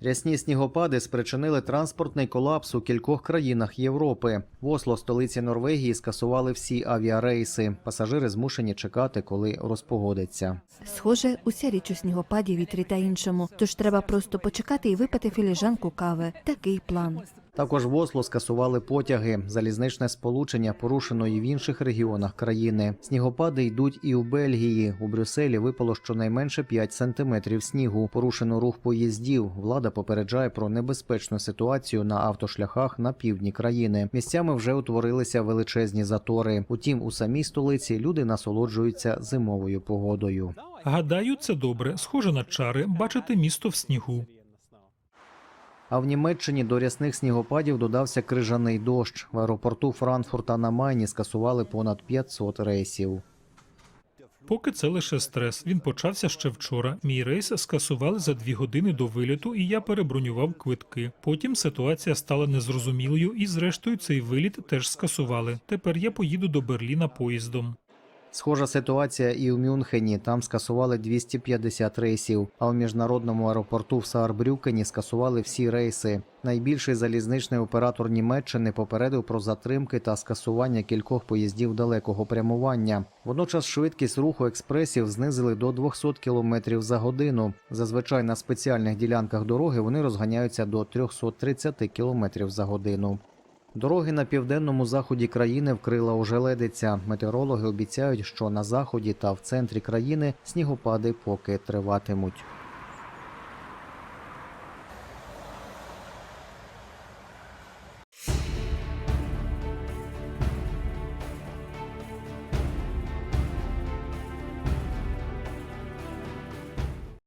Рясні снігопади спричинили транспортний колапс у кількох країнах Європи. В Осло, столиці Норвегії, скасували всі авіарейси. Пасажири змушені чекати, коли розпогодиться. Схоже, уся річ у снігопаді, вітрі та іншому. Тож треба просто почекати і випити філіжанку кави. Такий план. Також в Осло скасували потяги. Залізничне сполучення порушено і в інших регіонах країни. Снігопади йдуть і у Бельгії. У Брюсселі випало щонайменше 5 сантиметрів снігу. Порушено рух поїздів. Влада попереджає про небезпечну ситуацію на автошляхах на півдні країни. Місцями вже утворилися величезні затори. Утім, у самій столиці люди насолоджуються зимовою погодою. Гадаю, це добре. Схоже на чари бачити місто в снігу. А в Німеччині до рясних снігопадів додався крижаний дощ. В аеропорту Франкфурта на Майні скасували понад 500 рейсів. Поки це лише стрес. Він почався ще вчора. Мій рейс скасували за дві години до виліту, і я перебронював квитки. Потім ситуація стала незрозумілою, і зрештою цей виліт теж скасували. Тепер я поїду до Берліна поїздом. Схожа ситуація і у Мюнхені. Там скасували 250 рейсів. А у міжнародному аеропорту в Саарбрюкені скасували всі рейси. Найбільший залізничний оператор Німеччини попередив про затримки та скасування кількох поїздів далекого прямування. Водночас швидкість руху експресів знизили до 200 км за годину. Зазвичай на спеціальних ділянках дороги вони розганяються до 330 км за годину. Дороги на південному заході країни вкрила ожеледиця. Метеорологи обіцяють, що на заході та в центрі країни снігопади поки триватимуть.